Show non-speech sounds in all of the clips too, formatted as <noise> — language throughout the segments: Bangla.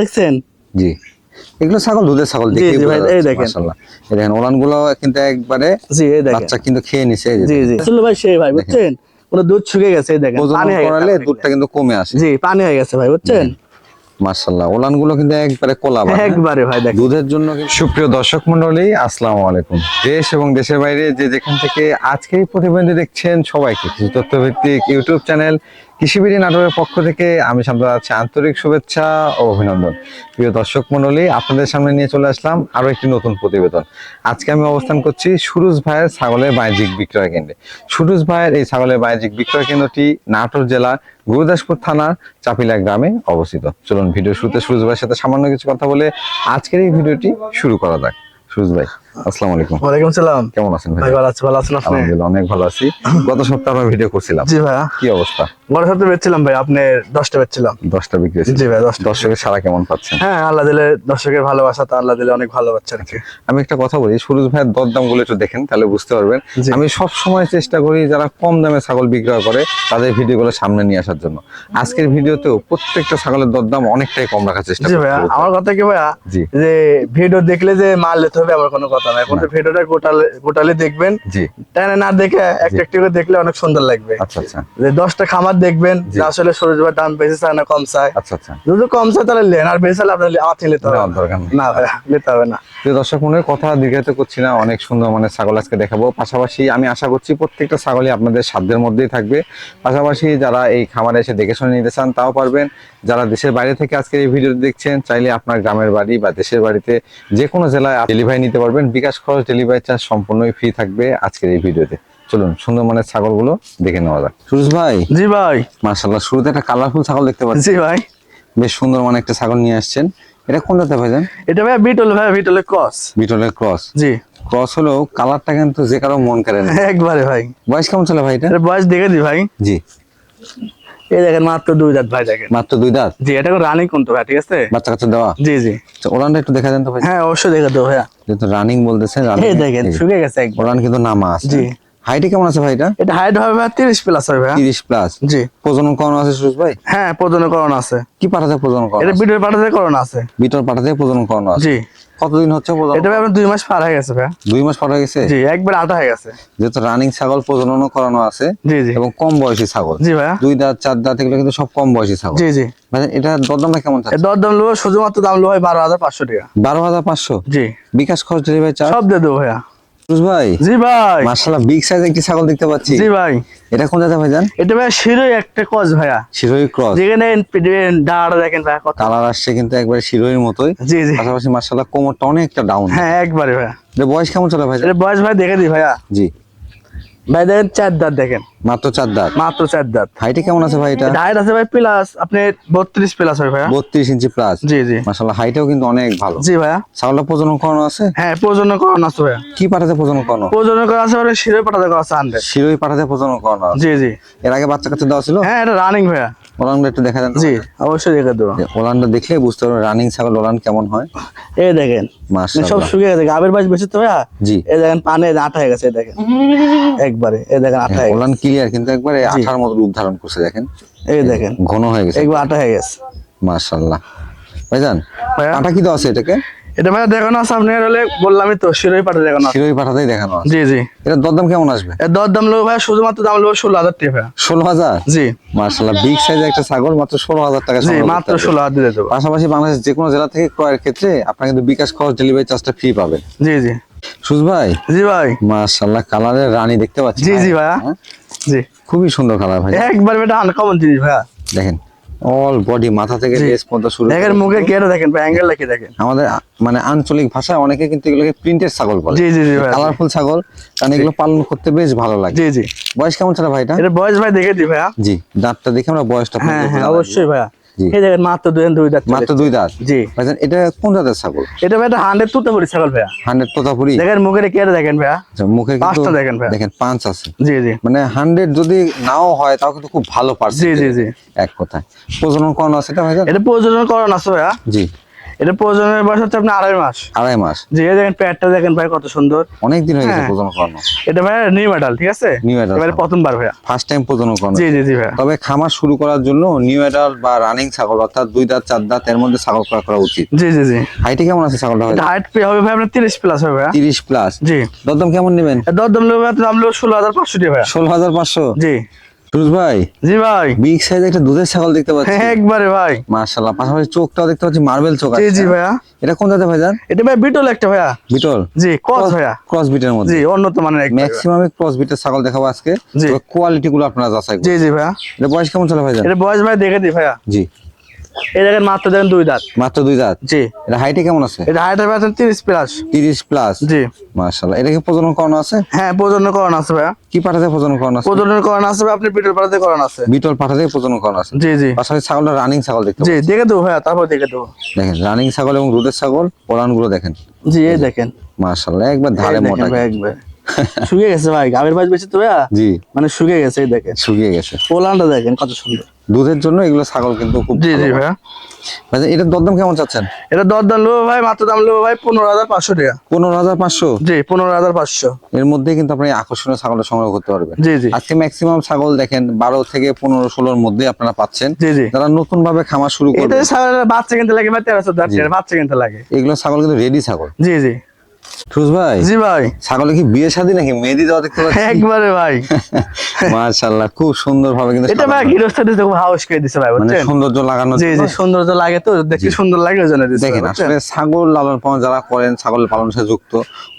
দেখছেন? জি। এগুলো ছাগল দুধের ছাগল ভাই, এই দেখেন। মাশাআল্লাহ। এই দেখেন ওলানগুলো কিন্তু একবারে জি এই দেখেন। বাচ্চা কিন্তু খেয়ে নিছে এই যে জি জি। আসলে ভাই সেই ভাই বুঝছেন? পুরো দুধ শুকিয়ে গেছে এই দেখেন পানি হয়ে গেছে। দুধটা কিন্তু কমে আসে। জি পানি হয়ে গেছে ভাই বুঝছেন? মাশাআল্লাহ কিন্তু একবারে কোলা ভাই? একবারে ভাই দেখেন। দুধের জন্য সুপ্রিয় দর্শক মন্ডলী আসসালামু আলাইকুম। দেশ এবং দেশের বাইরে যে যেখান থেকে আজকে এই প্রতিবেদনটি দেখছেন সবাইকে কৃষি তথ্যভিত্তিক ইউটিউব চ্যানেল কৃষিবিড়ি নাটকের পক্ষ থেকে আমি সামনে আছি। আন্তরিক শুভেচ্ছা ও অভিনন্দন। প্রিয় দর্শক মন্ডলী আপনাদের সামনে নিয়ে চলে আসলাম আরও একটি নতুন প্রতিবেদন। আজকে আমি অবস্থান করছি সুরুজ ভাইয়ের ছাগলের বাণিজ্যিক বিক্রয় কেন্দ্রে। সুরুজ ভাইয়ের এই ছাগলের বাণিজ্যিক বিক্রয় কেন্দ্রটি নাটোর জেলার গুরুদাসপুর থানার চাপিলা গ্রামে অবস্থিত। চলুন ভিডিও শুরুতে সুরুজ ভাইয়ের সাথে সামান্য কিছু কথা বলে আজকের এই ভিডিওটি শুরু করা যাক। সুরজ ভাই। আসসালামু আলাইকুম। ওয়ালাইকুম সালাম। কেমন আছেন ভাই ভাই ভালো আছে ভালো আছেন আপনি? আলহামদুলিল্লাহ অনেক ভালো আছি। গত সপ্তাহে আমরা ভিডিও করছিলাম। জি ভাইয়া। কি অবস্থা? বড় সাথে বেচছিলাম ভাই আপনি দশটা বেচছিলাম। দশটা বিক্রি হয়েছে। জি ভাই দশটা। দর্শকের সারা কেমন পাচ্ছেন? হ্যাঁ আল্লাহ দিলে দর্শকের ভালোবাসা তো আল্লাহ দিলে অনেক ভালো কি। আমি একটা কথা বলি সুরজ ভাইয়ের দরদামগুলো একটু দেখেন তাহলে বুঝতে পারবেন। আমি সব সময় চেষ্টা করি যারা কম দামে ছাগল বিক্রয় করে তাদের ভিডিওগুলো সামনে নিয়ে আসার জন্য। আজকের ভিডিওতেও প্রত্যেকটা ছাগলের দরদাম অনেকটাই কম রাখার চেষ্টা জি করি ভাইয়া আমার কথা কি ভাইয়া? যে ভিডিও দেখলে যে মাল নিতে হবে আমার কোনো কথা নাই কিন্তু ভিডিওটা গোটালে গোটালে দেখবেন। জি। টানে না দেখে একটা একটু করে দেখলে অনেক সুন্দর লাগবে। আচ্ছা আচ্ছা। যে দশটা খামার দেখবেন যে আসলে দাম বেশি চায় না কম চায়। আচ্ছা আচ্ছা। যদি কম চায় তাহলে লেন আর বেশি চাইলে আপনার আমার থেকে নিতে হবে না। নিতে হবে না। প্রিয় দর্শক কথা দীর্ঘায়িত করছি না অনেক সুন্দর মানে ছাগল আজকে দেখাবো। পাশাপাশি আমি আশা করছি প্রত্যেকটা ছাগলই আপনাদের সাধ্যের মধ্যেই থাকবে। পাশাপাশি যারা এই খামারে এসে দেখে শুনে নিতে চান তাও পারবেন। যারা দেশের বাইরে থেকে আজকে এই ভিডিও দেখছেন চাইলে আপনার গ্রামের বাড়ি বা দেশের বাড়িতে যে কোনো জেলায় ডেলিভারি নিতে পারবেন। বিকাশ খরচ ডেলিভারি চার্জ সম্পূর্ণই ফ্রি থাকবে আজকের এই ভিডিওতে। চলুন সুন্দর মানের ছাগলগুলো দেখে নেওয়া যাক। সুরজ ভাই জি ভাই। মার্শাল্লাহ শুরুতে একটা কালারফুল ছাগল দেখতে পাচ্ছি। জি ভাই। বেশ সুন্দর মানে একটা ছাগল নিয়ে আসছেন। এটা কোন জাতে ভাইজান এটা ভাইয়া বিটল ভাইয়া বিটলের ক্রস বিটলের ক্রস জি। ক্রস হলো কালারটা কিন্তু যে কারও মন করে নেয়। একবারে ভাই। বয়স কেমন ছিল ভাই এটা? বয়স দেখে দি ভাই। জি। এই দেখেন মাত্র দুই দাঁত ভাই দেখেন। মাত্র দুই দাঁত? জি এটা রানিং কোন তো ভাই ঠিক আছে? বাচ্চা কাচ্চা দেওয়া? জি জি। ওরানটা একটু দেখা দেন তো ভাই। হ্যাঁ অবশ্যই দেখে দেবো ভাইয়া। যেহেতু রানিং বলতেছেন রানিং দেখেন শুকে গেছে ওরান কিন্তু নামা আছে জি। হাইটে কেমন আছে ভাই এটা? এটা হাইট হবে ভাইয়া তিরিশ প্লাস হবে ভাইয়া তিরিশ প্লাস জি। প্রজনন করানো আছে সুরজ ভাই? হ্যাঁ প্রজনন করণ আছে। কি পাঠাতে প্রজনন করানো এটা? বিটল পাঠাতে করণ আছে। বিটল পাঠাতে প্রজনন করানো আছে? জি। কতদিন হচ্ছে প্রজনন? এটা ভাই আপনার দুই মাস পার হয়ে গেছে ভাইয়া দুই মাস পার হয়ে গেছে? জি একবার আটা হয়ে গেছে। যেহেতু রানিং ছাগল প্রজননও করানো আছে জি জি। এবং কম বয়সী ছাগল। জি ভাইয়া। দুই দাঁত চার দাঁত এগুলো কিন্তু সব কম বয়সী ছাগল। জি জি। মানে এটা দরদামটা কেমন এর থাকে দর দাম লোক শুধুমাত্র দাম লো হয় বারো হাজার পাঁচশো টাকা। বারো হাজার পাঁচশো? জি। বিকাশ খরচ ডেলিভারি চার্জ সব দিয়ে দেবো ভাইয়া। সুরজ ভাই? জি ভাই। বিগ সাইজ একটি ছাগল দেখতে পাচ্ছি। জি ভাই। এটা কোন ভাইজান এটা ভাই শিরোই একটা ক্রস ভাইয়া। শিরোই ক্রস যেখানে দাঁড় দেখেন ভাইয়া কত। কালার আসছে কিন্তু একবারে মতোই। জি জি। পাশাপাশি মার্শাল্লাহ কোমরটা অনেকটা ডাউন হ্যাঁ একবারে ভাইয়া। এটা বয়স কেমন চলে ভাই এটা বয়স ভাই দেখে দি ভাইয়া। জি। ভাই দেখেন চার দাঁত দেখেন। মাত্র চার দাঁত। মাত্র চার দাঁত। হাইটে কেমন আছে ভাই এটা? হাইট আছে ভাই প্লাস আপনি বত্রিশ প্লাস হয় ভাইয়া। বত্রিশ ইঞ্চি প্লাস জি জি। হাইটেও কিন্তু অনেক ভালো। জি ভাইয়া। ছাগলটা প্রজনন করানো আছে? হ্যাঁ প্রজনন করানো আছে ভাইয়া। কি পাঠাতে প্রজনন করানো? প্রজনন করা আছে ভাই শিরোই পাঠাতে করা আছে শিরোই পাঠাতে প্রজনন করানো জি জি। এর আগে বাচ্চা কাচ্চা দেওয়া ছিল? হ্যাঁ এটা রানিং ভাইয়া। ওলানটা একটু দেখা দেন জি অবশ্যই দেখে দেবো। ওলানটা দেখলে বুঝতে পারবেন রানিং ছাগল ওলান কেমন হয়। এই দেখেন সব মার্শাল্লাহ শুকিয়ে গেছে। গাবের বাস বেশি তো ভাইয়া? জি। এই দেখেন পানে আঠা হয়ে গেছে দেখেন। <laughs> একবারে এই দেখেন আঠা হয়ে ওলান ক্লিয়ার কিন্তু একবারে আঠার মতো রূপ ধারণ করছে দেখেন। এই দেখেন। ঘন হয়ে গেছে। একবার আঠা হয়ে গেছে। মার্শাল্লাহ ভাইজান আটা কি দেওয়া আছে এটাকে? এটা দেখানো আছে আপনি হলে বললামই তো শিরোই পাঠা দেখানো আছে। শিরোই পাঠাতেই দেখানো আছে। জি জি। এটা দরদাম কেমন আসবে? এর দর দাম লোক ভাইয়া শুধুমাত্র দাম লোক ষোলো হাজার টাকা ষোলো হাজার? জি। মার্শাল্লাহ বিগ সাইজের একটা ছাগল মাত্র ষোলো হাজার টাকা জি মাত্র হবে। ষোলো হাজার দিয়ে দেবো পাশাপাশি বাংলাদেশ যে কোনো জেলা থেকে ক্রয়ের ক্ষেত্রে আপনার কিন্তু বিকাশ খরচ ডেলিভারি চার্জটা ফ্রি পাবেন। জি জি। সুজ ভাই? জি ভাই। মার্শাল্লাহ কালারের রানী দেখতে পাচ্ছি জি জি ভাইয়া। হ্যাঁ? জি। খুবই সুন্দর কালার ভাই। একবার এটা আনকমন জিনিস ভাইয়া। দেখেন অল বডি মাথা থেকে। লেস পর্যন্ত শুরু দেখেন মুখে কেটে দেখেন ভাই অ্যাঙ্গেল লিখে দেখেন? আমাদের মানে আঞ্চলিক ভাষায় অনেকে কিন্তু এগুলোকে প্রিন্টেড ছাগল বলে। জি জি জি কালারফুল ছাগল কারণ এগুলো পালন করতে বেশ ভালো লাগে। জি জি। বয়স কেমন ছাড়া ভাইটা এটা? বয়স ভাই দেখে দি ভাইয়া। জি দাঁতটা দেখে আমরা বয়সটা হ্যাঁ হ্যাঁ অবশ্যই ভাইয়া। এই দেখেন মাত্র দুই দুই দাঁত মাত্র দুই দাঁত? জি। ভাইজান এটা কোন জাতের ছাগল? এটা ভাই হান্ড্রেড তুতে পড়ি ছাগল ভাইয়া। হান্ড্রেড তোতাপুরি দেখেন মুখের কেটে দেখেন ভাইয়া? আচ্ছা, মুখে পাঁচটা দেখেন ভাইয়া। দেখেন পাঁচ আছে। জি জি। মানে হান্ড্রেড যদি নাও হয় তাও কিন্তু খুব ভালো পারছে জি জি জি। এক কথায়। প্রজনন করানো আছে এটা ভাইজান? এটা প্রজনন করণ আছে ভাইয়া। জি। এটা প্রজন্মের বয়স হচ্ছে আপনার আড়াই মাস। আড়াই মাস। জি দেখেন প্যাটটা দেখেন ভাই কত সুন্দর। অনেক দিন হয়ে গেছে হ্যাঁ। প্রজনন করানো। এটা ভাই নিউ মেডাল ঠিক আছে? New adult, এবারে। প্রথমবার ভাইয়া। ফার্স্ট টাইম প্রজনন করানো। জি জি জি ভাইয়া। তবে খামার শুরু করার জন্য নিউ অ্যাডাল্ট বা রানিং ছাগল অর্থাৎ দুই দাঁত চার দাঁত এর মধ্যে ছাগল ক্রয় করা উচিত। জি জি জি। হাইটে কেমন আছে ছাগলটা এটা হাইট পে হবে ভাই আপনার তিরিশ প্লাস হবে ভাইয়া। তিরিশ প্লাস জি। দরদাম কেমন নেবেন? দরদাম নেবে আপনার দাম নেবে ষোলো হাজার পাঁচশো টাকা ভাইয়া। ষোলো হাজার পাঁচশো? জি। সুরজ ভাই জি ভাই। বিগ সাইজ একটা দুধের ছাগল দেখতে পাচ্ছি। <laughs> একবারে ভাই। মার্শাল্লাহ পাশাপাশি চোখটাও দেখতে পাচ্ছি মার্বেল চোখ জি জি ভাইয়া। এটা কোন জাতের ভাইজান? এটা ভাই বিটল একটা ভাইয়া। বিটল? জি ক্রস ভাইয়া। ক্রস বিটের মধ্যে। জি উন্নত মানের একটা ম্যাক্সিমাম ক্রস বিটের ছাগল দেখাবো আজকে। কোয়ালিটি গুলো আপনারা যাচাই জি জি ভাইয়া। এটা বয়স কেমন চলে ভাইজান? এটা বয়স ভাই দেখে দি ভাইয়া। জি। এই দেখেন মাত্র দেখেন দুই দাঁত। মাত্র দুই দাঁত? জি। এটা হাইটে কেমন আছে? এটা হাইট তিরিশ প্লাস তিরিশ প্লাস জি। মার্শাল্লাহ এটা কি প্রজনন আছে? হ্যাঁ প্রজনন আছে ভাইয়া। কি পাঠাতে প্রজনন আছে? প্রজনন আছে ভাই, আপনি বিটল করানো আছে। বিটল পাঠাতে প্রজনন আছে। জি জি। পাশাপাশি ছাগলটা রানিং ছাগল দেখতে জি দেখে দেবো তারপর দেখে দেবো। দেখেন রানিং ছাগল এবং দুধের ছাগল ওলানগুলো দেখেন। জি এই দেখেন। মার্শাল্লাহ একবার ধারে মোটা ভাই একবার। শুকিয়ে গেছে ভাই গাভীর বাজ বেশি তো ভাইয়া? জি। মানে শুকিয়ে গেছে দেখেন। শুকিয়ে গেছে। পোলানটা দেখেন কত সুন্দর। দুধের জন্য এগুলো ছাগল কিন্তু খুব জি জি ভাইয়া। ভাইজান, এটার দরদাম কেমন চাচ্ছেন? এটা দর দাম নেব ভাই মাত্র দাম নেব ভাই পনেরো হাজার পাঁচশো টাকা। পনেরো হাজার পাঁচশো? জি পনেরো হাজার পাঁচশো। এর মধ্যে কিন্তু আপনি আকর্ষণীয় ছাগলটা সংগ্রহ করতে পারবেন। জি জি। আজকে ম্যাক্সিমাম ছাগল দেখেন বারো থেকে পনেরো ষোলোর মধ্যে আপনারা পাচ্ছেন। জি জি। যারা নতুন ভাবে খামার শুরু করবে বাচ্চা কিনতে লাগে ভাই দশ বাচ্চা কিনতে লাগে। এগুলো ছাগল কিন্তু রেডি ছাগল। জি জি। সুজ ভাই? জি ভাই। ছাগলে কি বিয়ে শাদী নাকি? মেহেদি দেওয়া দেখতে পাচ্ছি। একবারে ভাই। <laughs> মাশাআল্লাহ খুব সুন্দর ভাবে কিন্তু এটা ভাই সাজানো। গৃহস্থ হাউস করে দিছে ভাই মানে বুঝছেন? সৌন্দর্য লাগানো জি জি সৌন্দর্য লাগে তো দেখতে সুন্দর লাগে ওই দিছে দেখেন আসলে ছাগল লালন পালন যারা করেন ছাগল পালনের সাথে যুক্ত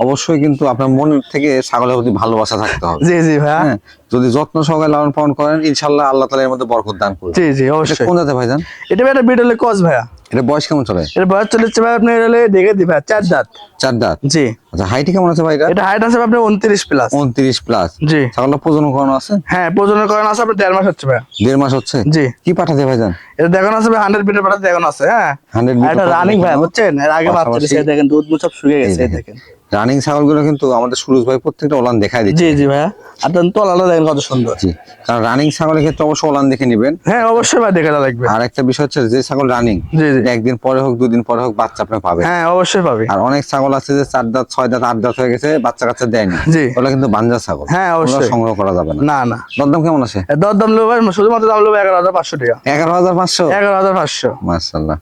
অবশ্যই কিন্তু আপনার মন থেকে ছাগলের প্রতি ভালোবাসা থাকতে হবে। জি জি ভাই। হ্যাঁ যদি যত্ন সহকারে লালন পালন করেন ইনশাল্লাহ আল্লাহ তালা এর মধ্যে বরকত দান করবে। জি জি অবশ্যই। কোন জাতে ভাইজান এটা ভাই একটা বিটলের কস ভাইয়া। এটা বয়স কেমন চলে? এটা বয়স চলেছে ভাই আপনি হলে দেখে দিবা চার দাঁত। চার দাঁত? জি। আচ্ছা হাইট কেমন আছে ভাই এটা? হাইট আছে আপনার উনত্রিশ প্লাস উনত্রিশ প্লাস জি। ছাগলটা প্রজনন করানো আছে? হ্যাঁ প্রজনন করানো আছে আপনার দেড় মাস হচ্ছে ভাই। দেড় মাস হচ্ছে? জি। কি পাঠাতে ভাইজান? এটা দেখানো আছে ভাই হান্ড্রেড পিটের পাঠাতে দেখানো আছে হ্যাঁ। হান্ড্রেড আর এটা রানিং ভাই বুঝছেন? এর আগে বাচ্চা দিছে দেখেন দুধ মুধ সব শুকিয়ে গেছে দেখেন। রানিং ছাগলগুলো কিন্তু আমাদের সুরজ ভাই প্রত্যেকটা ওলান দেখাই দিচ্ছে। জি জি ভাইয়া। তখন তলাটা দেখেন কত সুন্দর। জি কারণ রানিং ছাগলের ক্ষেত্রে অবশ্যই ওলান দেখে নেবেন। হ্যাঁ অবশ্যই ভাই দেখা লাগবে। আর একটা বিষয় হচ্ছে যে ছাগল রানিং জি জি। একদিন পরে হোক দুদিন পরে হোক বাচ্চা আপনি পাবেন। হ্যাঁ অবশ্যই পাবে। আর অনেক ছাগল আছে যে চার দাঁত ছয় দাঁত আট দাঁত হয়ে গেছে বাচ্চা কাচ্চা দেয়নি। জি। ওগুলো কিন্তু বাঞ্জা ছাগল। হ্যাঁ, অবশ্যই। সংগ্রহ করা যাবে না। না না। দরদাম কেমন আছে? এর দর দাম নেব ভাই শুধুমাত্র দাম নেব এগারো হাজার পাঁচশো টাকা। এগারো হাজার পাঁচশো? এগারো হাজার পাঁচশো। মার্শাল্লাহ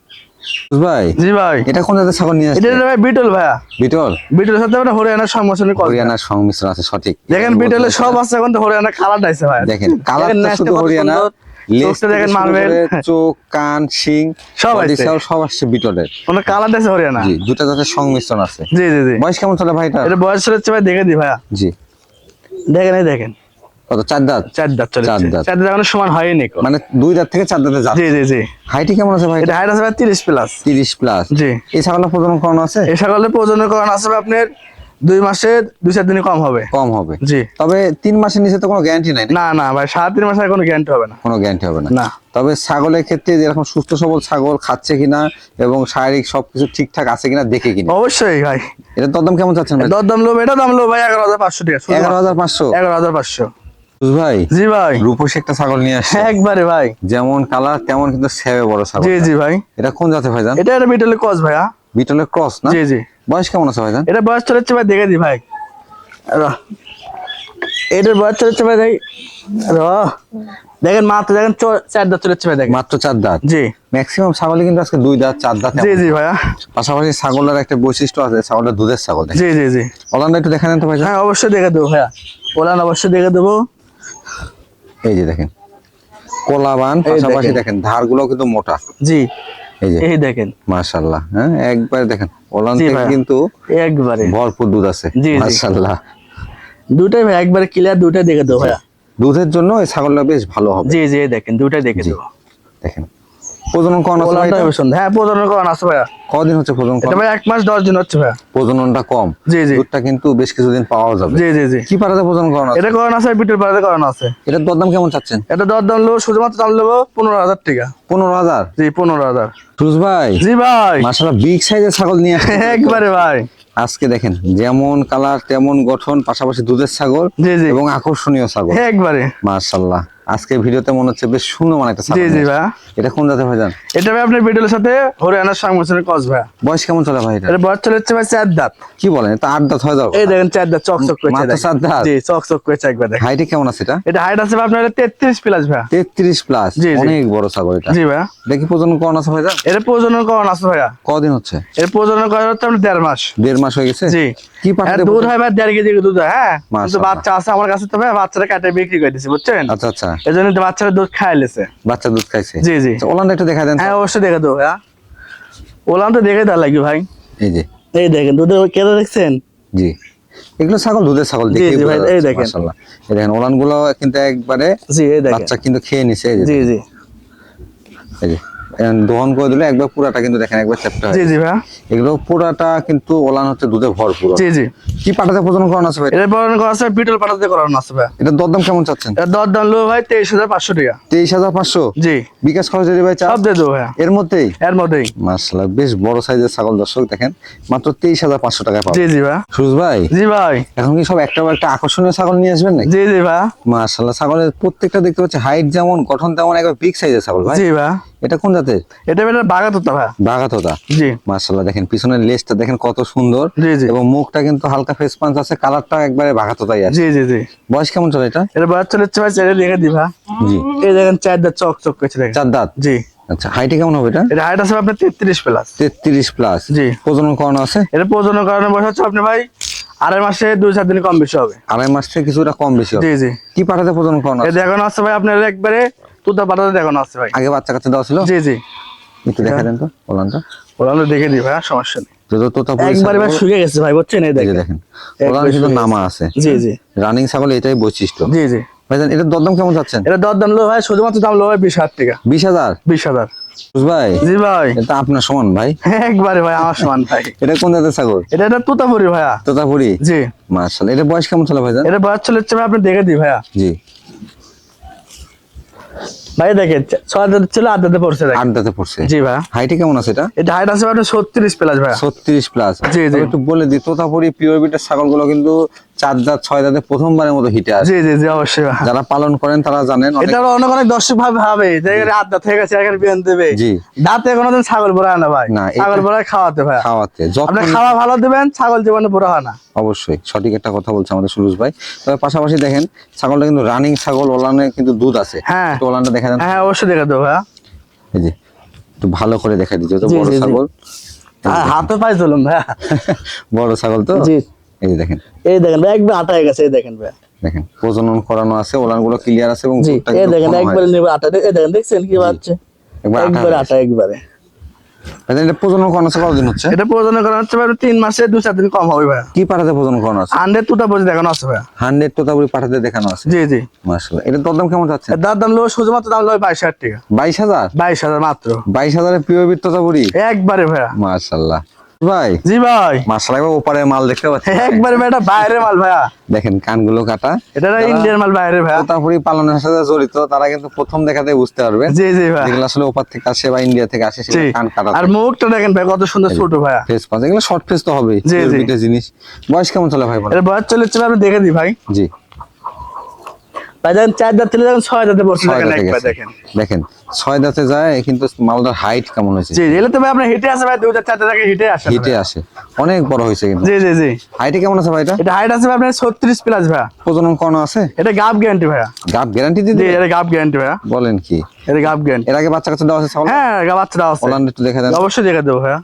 ভাই? জি ভাই। এটা কোন জাতের ছাগল নিয়ে আসছে হলো ভাই বিটল ভাইয়া। বিটল? বিটলের সাথে হরিয়ানার হরিয়ানার সংমিশ্রণ আছে সঠিক। দেখেন বিটলের সব আছে। এখন তো হরিয়ানা কালার ভাই। দেখেন কালার শুধু হরিয়ানা। দেখেন মার্বেল চোখ কান শিং সব আছে। সব আসছে বিটলের। কোনো কালার আছে হরিয়ানা। জি দুটা জাতের সংমিশ্রণ আছে। জি জি জি। বয়স কেমন চলে ভাইটা এটা বয়স ভাই দেখে দি ভাইয়া। জি। দেখেন এই দেখেন। কত? চার দাঁত? চার দাঁত চার দাঁত। চার দাঁত সমান। মানে দুই দাঁত থেকে চার দাঁতে যাচ্ছে। জি জি জি। হাইটি কেমন আছে ভাই? এটা হাইট আছে ভাই তিরিশ প্লাস তিরিশ প্লাস জি। এই ছাগলটা প্রজনন আছে? এই প্রজনন আছে আপনার দুই মাসে দুই চার দিনে কম হবে। কম হবে। জি। তবে তিন মাসের নিচে তো কোনো গ্যারান্টি নাই না? না ভাই সাত তিন মাসে কোনো গ্যারান্টি হবে না। কোনো গ্যারান্টি হবে না। না। তবে ছাগলের ক্ষেত্রে যেরকম সুস্থ সবল ছাগল খাচ্ছে কিনা এবং শারীরিক সবকিছু ঠিকঠাক আছে কিনা দেখে কিনা। অবশ্যই ভাই। এটা দরদাম কেমন চাচ্ছেন ভাই? দর দাম লো এটা দাম লো ভাই এগারো হাজার পাঁচশো টাকা। এগারো হাজার পাঁচশো? এগারো হাজার পাঁচশো। ভাই? জি ভাই। রূপসী একটা ছাগল নিয়ে আসছে। একবারে ভাই। যেমন কালার তেমন কিন্তু সেবে বড় ছাগল। জি জি ভাই। এটা কোন জাতে ভাইজান এটা বিটলের ভাইয়া। বিটলের ক্রস না? জি জি। বয়স কেমন আছে এটা বয়স চলেছে ভাই দেখে দি ভাই। এটার বয়স ভাই দেখ। দেখেন মাত্র দেখেন চার দাঁত চলেছে ভাই দেখেন। মাত্র চার দাঁত? জি। ম্যাক্সিমাম কিন্তু আজকে দুই দাঁত চার দাঁত জি জি ভাইয়া। পাশাপাশি ছাগলের একটা বৈশিষ্ট্য আছে ছাগলের দুধের ছাগল জি জি জি। অলানটা একটু দেখেন তো ভাইজান হ্যাঁ অবশ্যই দেখে দেবো ভাইয়া। ওলান অবশ্যই দেখে দেবো। এই যে দেখেন কলাবান পাশাপাশি দেখেন। ধার ধারগুলো কিন্তু মোটা। জি এই যে এই দেখেন। মাশাআল্লাহ হ্যাঁ একবার দেখেন ওলান থেকে কিন্তু একবারে। ভরপুর দুধ আছে। মাশাআল্লাহ। দুটাই ভাই একবারে ক্লিয়ার দুটাই দেখে দেবো ভাইয়া। দুধের জন্য এই ছাগলটা বেশ ভালো হবে। জি জি দেখেন দুটাই দেখে দাও দেবো। দেখেন প্রজনন আছে ভাই হ্যাঁ প্রজনন আছে কদিন হচ্ছে প্রজনন এটা ভাই এক মাস দশ দিন হচ্ছে প্রজননটা কম? জি জি। দুধটা কিন্তু বেশ কিছুদিন পাওয়া যাবে। জি জি জি। কি পারাতে প্রজনন করানো আছে? এটা করানো আছে বিটের পাড়াতে করানো আছে। এটার দরদাম কেমন চাচ্ছেন? এটা শুধুমাত্র দাম টাকা। জি পনেরো হাজার। সুরজ ভাই। জি ভাই। মাশাআল্লাহ বিগ সাইজের ছাগল নিয়ে <laughs> একবারে ভাই। আজকে দেখেন যেমন কালার তেমন গঠন পাশাপাশি দুধের ছাগল এবং আকর্ষণীয় ছাগল। একবারে। মাশাআল্লাহ। আজকে ভিডিওতে মনে হচ্ছে বেশ সুন্দর মানে একটা জি জি আসছে। এটা কোন জাতের ভাইজান? এটা ভাই আপনার ভিডিওর সাথে হরিয়ানার সংমিশ্রণের কস ভাইয়া বয়স কেমন চলে ভাই এটা? এটা বয়স চলে হচ্ছে ভাই চার দাঁত। কি বলেন এটা আট দাঁত হয়ে যাও এই দেখেন চার দাঁত চক চক করেছে মাত্র। চার দাঁত? জি চক চক করেছে একবার দেখেন। হাইটে কেমন আছে এটা? এটা হাইট আছে ভাই আপনার তেত্রিশ প্লাস ভাইয়া তেত্রিশ প্লাস জি, জি। অনেক বড় ছাগল এটা। জি ভাইয়া দেখি প্রজনন করানো আছে ভাইজান? এটা প্রজনন করানো আছে ভাইয়া। কদিন হচ্ছে? এর প্রজনন করা হচ্ছে আপনার দেড় মাস। দেড় মাস হয়ে গেছে? জি। কি দুধ হয় ভাই দেড় কেজি দুধ হয় হ্যাঁ? কিন্তু বাচ্চা আছে আমার কাছে তো ভাই কাটে বিক্রি করে বুঝছেন? আচ্ছা আচ্ছা। এই জন্য বাচ্চারা দুধ খাইলেছে বাচ্চা দুধ খাইছে? জি জি। আচ্ছা, ওলানটা একটু দেখা দেন হ্যাঁ অবশ্যই দেখে দেবো ভাইয়া ওলাম তো দেখে দেওয়া লাগবে ভাই। এই যে। এই দেখেন কেটে দেখছেন? জি। এগুলো ছাগল দুধের ছাগল দেখে এই দেখেন। এই দেখেন ওলানগুলো কিন্তু একবারে জি এই দেখেন। বাচ্চা কিন্তু খেয়ে নিছে এই যে জি জি। এই যে। এখন দহন করে দিলে একবার পুরাটা কিন্তু দেখেন একবার চ্যাপ্টা জি জি ভাইয়া। এগুলো পুরাটা কিন্তু ওলান হচ্ছে দুধে ভরপুর। জি জি। কি পাটাতে প্রজনন করানো আছে ভাই? এটা বরণ করা আছে বিটল পাঠাতে করানো আছে ভাইয়া। এটা দরদাম কেমন চাচ্ছেন? এটা দর দাম লো ভাই তেইশ হাজার পাঁচশো টাকা। তেইশ হাজার পাঁচশো? জি। বিকাশ খরচ যদি ভাই চাপ সব দিয়ে দেবো ভাইয়া। এর মধ্যেই? এর মধ্যেই। মাশাআল্লাহ বেশ বড় সাইজের ছাগল দর্শক দেখেন মাত্র তেইশ হাজার পাঁচশো টাকা পাবেন। জি জি ভাইয়া। সুরজ ভাই? জি ভাই। এখন কি সব একটা একটা আকর্ষণীয় ছাগল নিয়ে আসবেন নাকি? জি জি ভাইয়া। মাশাআল্লাহ ছাগলের প্রত্যেকটা দেখতে পাচ্ছি হাইট যেমন গঠন তেমন একবার বিগ সাইজের ছাগল ভাই। জি ভাইয়া। এটা কোন জাতের? এটা বেটার বাগাত হতো ভাইয়া বাঘাতোতা? জি। মাশাআল্লাহ দেখেন পিছনের লেজটা দেখেন কত সুন্দর। জি জি। এবং মুখটা কিন্তু হালকা ফেস পাঞ্চ আছে কালারটা একবারে বাঘাতোতাই আছে। জি জি জি। বয়স কেমন চলে এটা? এটা বয়স চলে ভাই ছেড়ে দেখে দি ভাই। জি। এই দেখেন চার দাঁত চক চক করেছে দেখেন। চার দাঁত? জি। আচ্ছা হাইটে কেমন হবে এটা? এটা হাইট আছে আপনার তেত্রিশ প্লাস তেত্রিশ প্লাস জি। প্রজনন করানো আছে? এটা প্রজনন করানোর বয়স হচ্ছে আপনি ভাই আড়াই মাসে দুই চার দিন কম বেশি হবে। আড়াই মাস থেকে কিছুটা কম বেশি হবে। জি জি। কি পাঠাতে প্রজনন করানো আছে? এটা দেখানো আছে ভাই আপনার একবারে দেখানো আছে ভাই। আগে বাচ্চা কাচ্চা দেওয়া ছিল? জি জি। একটু দেখা দেন তো ওলানটা। দেখে দিই ভাই সমস্যা নেই। ভাই ভাই দরদাম কেমন চাচ্ছেন এটা লো ভাই শুধুমাত্র দাম লো ভাই বিশ হাজার টাকা। বিশ হাজার? বিশ হাজার। ভাই জি ভাই। এটা আপনার সমান ভাই। <laughs> একবারে ভাই আমার সমান ভাই। এটা কোন জাতের ছাগল? এটা এটা তুতাপুরি ভাইয়া। তোতাপুরি? জি। মার্শাল এটা বয়স কেমন ছিল ভাইজান এটা বয়স চলে ভাই আপনি দেখে দিই ভাইয়া। জি। ভাই দেখেন ছয় দাঁত ছিল আট দাঁতে পড়ছে দেখেন। আট দাঁতে পড়ছে। জি ভাইয়া হাইটে কেমন আছে এটা? এটা হাইট আছে আপনার ছত্রিশ প্লাস ভাইয়া ছত্রিশ প্লাস জি, জি। একটু বলে দিই তোতাপুরি পিওর বিটের ছাগলগুলো কিন্তু চার দাঁত ছয় দাঁতে প্রথমবারের মতো হিটে আসে জি জি জি অবশ্যই যারা পালন করেন তারা জানেন এটা অনেক অনেক দর্শক ভাবে ভাবে যে আট দাঁত হয়ে গেছে এখানে বিয়ান দেবে। জি। দাঁতে কোনোদিন ছাগল বড় না ভাই। না, ছাগল বড় খাওয়াতে ভাই। খাওয়াতে আপনি খাওয়া ভালো দিবেন ছাগল জীবনে বড় হয় না। অবশ্যই সঠিক একটা কথা বলছে আমাদের সুরজ ভাই। তবে পাশাপাশি দেখেন ছাগলটা কিন্তু রানিং ছাগল ওলানে কিন্তু দুধ আছে। হ্যাঁ। ওলানটা দেখা যান হ্যাঁ অবশ্যই দেখা দেবো ভাইয়া এই যে একটু ভালো করে দেখা দিচ্ছে তো বড়। ছাগল। হাতে পাই চলুন ভাইয়া। <laughs> বড় ছাগল তো? জি। এই দেখেন। এই দেখেন ভাই একবার আটা হয়ে গেছে এই দেখেন ভাই দেখেন প্রজনন করানো আছে ওলানগুলো ক্লিয়ার আছে এবং এই দেখেন হয়। একবারে নেবে আটা এই দেখেন দেখছেন কি বাচ্চা একবার হয়ে আটা একবারে। এটা প্রজনন করানো আছে কতদিন হচ্ছে? এটা প্রজনন করা হচ্ছে ভাই তিন মাসে দু চার দিন কম হবে ভাইয়া কি পাঠাতে প্রজনন করানো আছে? হান্ড্রেড দেখানো আছে হান্ড্রেড পাঠাতে দেখানো আছে? জি জি। এটা দরদাম কেমন যাচ্ছে? দরদাম দাম লো বাইশ হাজার টাকা। বাইশ হাজার? বাইশ হাজার মাত্র। বাইশ হাজারের পিওর একবারে ভাইয়া। মার্শাল্লাহ ভাই। জি ভাই। একবার ওপারে মাল দেখতে পাচ্ছি একবারে এটা বাইরের মাল ভাইয়া। দেখেন কানগুলো কাটা। এটা ইন্ডিয়ান মাল বাইরের ভাইয়া। তোতাপুরি পালনের সাথে জড়িত তারা কিন্তু প্রথম দেখাতে বুঝতে পারবে। জি জি ভাই। যেগুলো আসলে ওপার থেকে আসে বা ইন্ডিয়া থেকে আসে সেগুলো কান কাটা। আর মুখটা দেখেন ভাই কত সুন্দর ছোট ভাইয়া। ফেস পাঁচ এগুলো শর্ট ফেস তো হবে জি, জি। জিনিস। বয়স কেমন চলে ভাই? এটা বয়স চলে যাচ্ছে আপনি দেখে দিই ভাই। জি। ভাই চার দাঁত ছিল যখন ছয় দাঁতে পড়ছে। দেখেন দাঁতে একবার গেছে। দেখেন। দেখেন ছয় দাঁতে যায় কিন্তু মালটার হাইট কেমন হয়েছে? জি এলে তো ভাই আপনার হিটে আছে ভাই দুই হাজার চারটে থেকে হিটে আসে। হিটে আসে। অনেক বড় হয়েছে কিন্তু। জি জি জি। হাইটে কেমন আছে ভাই এটা? এটা হাইট আছে ভাই আপনার ছত্রিশ প্লাস ভাইয়া প্রজনন করানো আছে? এটা গাপ গ্যারান্টি ভাইয়া। গাপ গ্যারান্টি জি দিতে এটা গাপ গ্যারান্টি ভাইয়া। বলেন কি? এটা গ্যারান্টি এর আগে বাচ্চা কাচ্চা দেওয়া আছে হ্যাঁ গা বাচ্চাটা আছে। ওলান একটু দেখে দেন। অবশ্যই দেখে দেবো ভাইয়া।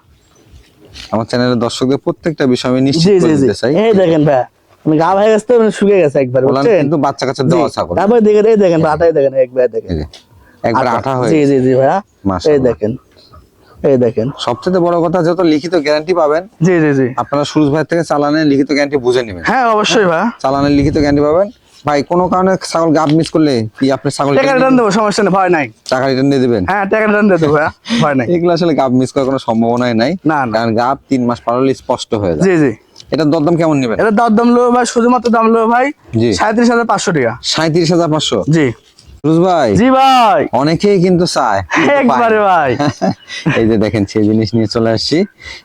আমার চ্যানেলের দর্শকদের প্রত্যেকটা বিষয় আমি নিশ্চিত করে দিতে চাই। এই দেখেন ভাইয়া মানে গা হয়ে গেছে মানে শুকিয়ে গেছে একবার বুঝছেন? কিন্তু বাচ্চা কাচ্চা দেওয়া ছাগল। তারপরে দেখে এই দেখেন আটাই দেখেন একবার দেখেন। একবার আঠা হয়ে জি জি জি ভাইয়া। এই দেখেন এই দেখেন। সবচেয়ে বড় কথা যত লিখিত গ্যারান্টি পাবেন জি জি জি। আপনারা সুরজ ভাই থেকে চালানের লিখিত গ্যারান্টি বুঝে নেবেন। হ্যাঁ অবশ্যই ভাইয়া। চালানের লিখিত গ্যারান্টি পাবেন। ভাই কোনো কারণে ছাগল গাব মিস করলে কি আপনি ছাগল টাকা রিটার্ন দেবো সমস্যা নেই ভয় নাই। টাকা রিটার্ন দিয়ে দিবেন? হ্যাঁ টাকা রিটার্ন দিয়ে দেবো ভয় নাই। এগুলো আসলে গাব মিস করার কোনো সম্ভাবনাই নাই। না, না। কারণ গাব তিন মাস পার হলে স্পষ্ট হয়ে যায়। জি জি। এটার দরদাম কেমন নেবেন? এটা দর দাম লো ভাই শুধুমাত্র দাম লো ভাই। সাঁত্রিশ হাজার পাঁচশো টাকা। সাঁত্রিশ হাজার পাঁচশো? জি। ভাই? জি ভাই। অনেকেই কিন্তু চায়। একবারে ভাই। <laughs> এই যে দেখেন সেই জিনিস নিয়ে চলে আসছি।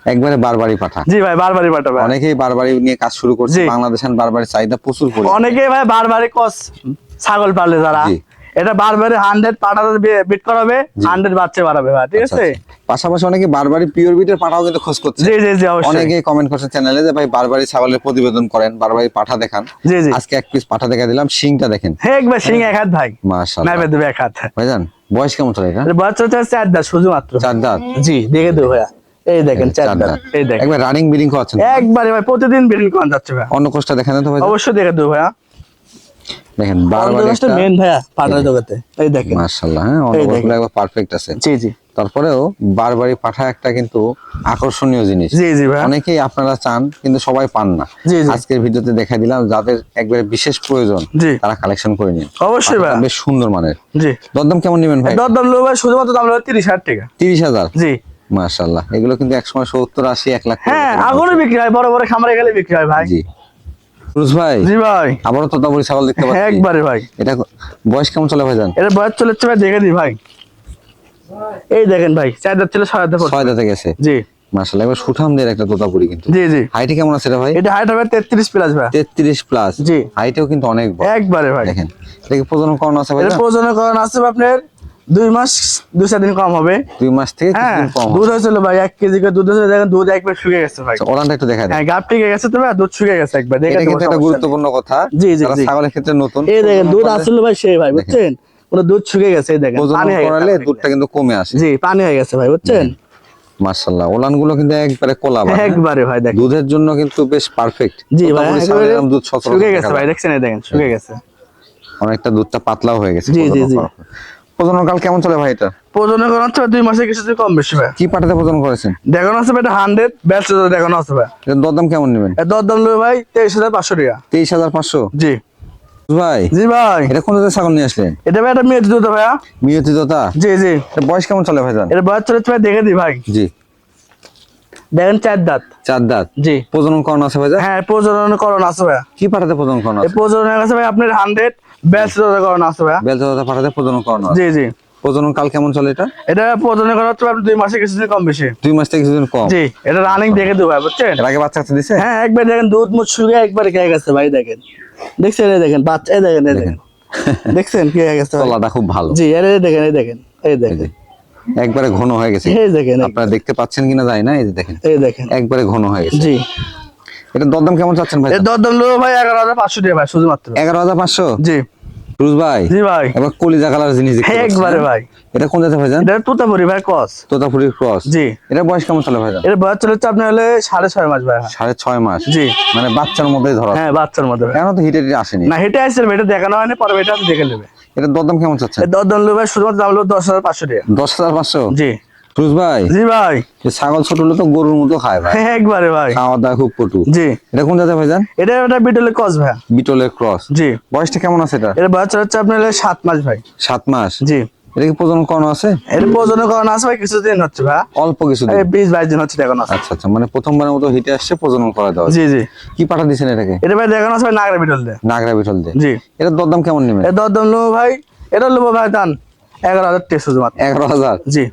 একবারে বারবারই পাঠা। জি ভাই বারবারই পাঠাবে অনেকেই বারবারই নিয়ে কাজ শুরু করছে। বাংলাদেশের বারবারই চাহিদা প্রচুর পরিমাণে। অনেকে ভাই বারবারই কস ছাগল পালে যারা। এটা বারবারে হান্ড্রেড পাঠাতে বিট করাবে হান্ড্রেড বাচ্চা বাড়াবে ভাই ঠিক আচ্ছা, আছে? আচ্ছা। পাশাপাশি অনেকে বারবারই পিওর বিটের পাঠাও কিন্তু খোঁজ করছে। জি জি জি অবশ্যই। অনেকে কমেন্ট করছে চ্যানেলে যে ভাই বারবারই ছাগলের প্রতিবেদন করেন বারবারই পাঠা দেখান। জি জি। আজকে এক পিস পাঠা দেখা দিলাম শিংটা দেখেন। হ্যাঁ একবার সিং এক হাত ভাই। মাশাআল্লাহ। নাইবে দেবে এক হাত। ভাইজান বয়স কেমন চলে এটা? বাচ্চা হচ্ছে চার দাঁত শুধুমাত্র চার দাঁত? জি দেখে দেবো ভাইয়া। এই দেখেন চার দাঁত। এই দেখেন। একবার রানিং বিডিং খাওয়াচ্ছেন একবারে ভাই প্রতিদিন বেরিং করান যাচ্ছে ভাইয়া। অন্য কোষ্টা দেখেন তো ভাই অবশ্যই দেখে দেবো ভাইয়া। দেখেন বারবার একটা মেন ভাইয়া পাটার জগতে। এই দেখেন। মাশাআল্লাহ হ্যাঁ একবার পারফেক্ট আছে। জি জি। তারপরেও বারবারই পাঠা একটা কিন্তু আকর্ষণীয় জিনিস। জি জি ভাইয়া। অনেকেই আপনারা চান কিন্তু সবাই পান না। আজকের ভিডিওতে দেখা দিলাম যাদের একবারে বিশেষ প্রয়োজন তারা কালেকশন করে নিন। অবশ্যই ভাইয়া। বেশ সুন্দর মানের। জি। দরদাম কেমন নেবেন ভাই? দরদাম লো ভাই শুধুমাত্র দাম তিরিশ হাজার টাকা। তিরিশ হাজার? জি। মাশাল্লাহ এগুলো কিন্তু একসময় সত্তর আশি এক লাখ হ্যাঁ আগুনও বিক্রি হয় বড় বড় খামারে গেলে বিক্রি হয় ভাই। জি। রুজ ভাই? জি ভাই। আবারও তোতাপুরি ছাগল দেখতে পাচ্ছি। একবারে ভাই। এটা বয়স কেমন চলে ভাই জান? এটা বয়স চলেছে ভাই দেখে দি ভাই। এই দেখেন ভাই চার দাঁত ছিল ছয় দাঁত ছয় দাঁতে গেছে। জি। মাশাল্লাহ এবার একটা তোতাপুরি কিন্তু। জি জি। হাইটে কেমন আছে রে ভাই? এটা হাইট হবে তেত্রিশ প্লাস ভাই। তেত্রিশ প্লাস জি। হাইটেও কিন্তু অনেক বড়। একবারে ভাই। দেখেন এটা কি প্রজনন আছে ভাই এটা প্রজনন করান আছে আপনার দুই মাস দুই চার দিন কম হবে। দুই মাস থেকে হ্যাঁ কম দুধ হয়েছিল ভাই এক কেজি করে দুধ হয়েছিল দেখেন দুধ একবার শুকিয়ে গেছে ভাই। ওরানটা একটু দেখা হ্যাঁ গাপ টিকে গেছে তো ভাই দুধ শুকিয়ে গেছে একবার দেখে এটা কিন্তু একটা গুরুত্বপূর্ণ কথা। জি, জি। ছাগলের ক্ষেত্রে নতুন এই দেখেন দুধ আসছিল ভাই সেই ভাই বুঝছেন? দুধ শুকিয়ে গেছে এই দেখেন পানি হয়ে গেছে। দুধটা কিন্তু কমে আসে। জি পানি হয়ে গেছে ভাই বুঝছেন? মাশাআল্লাহ ওলানগুলো কিন্তু একবারে কোলা? একবারে ভাই দেখেন। দুধের জন্য কিন্তু বেশ পারফেক্ট জি ভাই দুধ শুকিয়ে গেছে ভাই দেখছেন এই দেখেন শুকিয়ে গেছে। অনেকটা দুধটা পাতলাও হয়ে গেছে জি, জি, জি। প্রজনন কাল কেমন চলে ভাই এটা? প্রজনন করানো হচ্ছে দুই মাসে কিছু কম বেশি ভাই। কি পাটাতে প্রজনন করেছেন দেখানো আছে ভাই এটা হান্ড্রেড ব্যাস দেখানো আছে ভাই। দরদাম কেমন নেবেন? এর দর দাম নেবে ভাই তেইশ হাজার পাঁচশো টাকা। তেইশ হাজার পাঁচশো? জি। ভাই। জি ভাই। এটা কোন জাতের ছাগল নিয়ে আসলেন এটা ভাই একটা মেয়ে দুধ ভাইয়া। মিয়তি দতা জি জি। এটা বয়স কেমন চলে ভাই এটা বয়স চলেছে ভাই দেখে দি ভাই। জি। দেখেন চার দাঁত। চার দাঁত? জি। প্রজনন করানো আছে ভাই হ্যাঁ প্রজনন করণ আছে ভাইয়া। কি পাটাতে প্রজনন এই আছে? প্রজননের কাছে ভাই আপনার হান্ড্রেড আছে প্রজনন করানো জি জি। প্রজনন কাল কেমন চলে এটা? এটা প্রজনন করা হচ্ছে আপনার দুই মাসে কিছুদিন কম বেশি। দুই মাস থেকে কিছুদিন কম? জি এটা রানিং দেখে দেবো ভাই বুঝছেন? এর আগে বাচ্চা কাচ্চা দিছে? হ্যাঁ একবার দেখেন দুধ মুখ শুকিয়ে একবার খেয়ে গেছে ভাই দেখেন। দেখছেন এই দেখেন বাচ্চা এই দেখেন এই দেখেন। দেখছেন কি হয়ে গেছে তলাটা খুব ভালো। জি এর দেখেন এই দেখেন এই দেখেন। একবারে ঘন হয়ে গেছে। এই দেখেন আপনারা দেখতে পাচ্ছেন কিনা যায় না এই যে দেখেন। এই দেখেন। একবারে ঘন হয়ে গেছে। জি। এটা দরদাম কেমন চাচ্ছেন ভাই? এর দর দাম লো ভাই এগারো হাজার পাঁচশো টাকা ভাই শুধুমাত্র। এগারো হাজার পাঁচশো? জি। রুজ ভাই? জি ভাই। এবার কলিজা কালার জিনিস দেখতে একবারে ভাই। এটা কোন জাতের ভাইজান এটা তোতাপুরি ভাই ক্রস। তোতাপুরি ক্রস। জি। এটা বয়স কেমন চলে ভাইজান এর বয়স চলে আপনার হলে সাড়ে ছয় মাস ভাই সাড়ে ছয় মাস। জি। মানে বাচ্চার মধ্যেই ধরা হ্যাঁ বাচ্চার মধ্যে। এখন তো হিটে আসেনি। না হেঁটে আসছে এটা দেখানো হয়নি পরে এটা দেখে নেবে। এটা দরদাম কেমন চাচ্ছে এর দর ভাই শুধুমাত্র দাম হলো দশ হাজার পাঁচশো টাকা। দশ হাজার পাঁচশো? জি। রুজ ভাই? জি ভাই। ছাগল ছোট হলে তো গরুর মতো খায় ভাই। <laughs> একবারে ভাই। খাওয়া দাওয়া খুব পটু জি। এটা কোন জাতের ভাইজান এটা একটা বিটলের কস ভাই। বিটলের ক্রস। জি। বয়সটা কেমন আছে এটা? এর বয়স চলেছে আপনার হলে সাত মাস ভাই। সাত মাস? জি। এটা কি প্রজনন করানো আছে? এর প্রজনন করানো আছে ভাই কিছুদিন হচ্ছে ভাই। অল্প কিছু এই বিশ বাইশ দিন হচ্ছে দেখানো আছে। আচ্ছা আচ্ছা মানে প্রথমবারের মতো হিটে আসছে প্রজনন করা দেওয়া জি জি। কি পাঠা দিছেন এটাকে? এটা ভাই দেখানো আছে নাগরা বিটল দিয়ে। নাগরা বিটল দিয়ে। জি। এটার দরদাম কেমন নেবেন? এর দর দাম নেব ভাই এটা নেব ভাই দান এগারো হাজার টাকা শুধুমাত্র। এগারো হাজার? জি।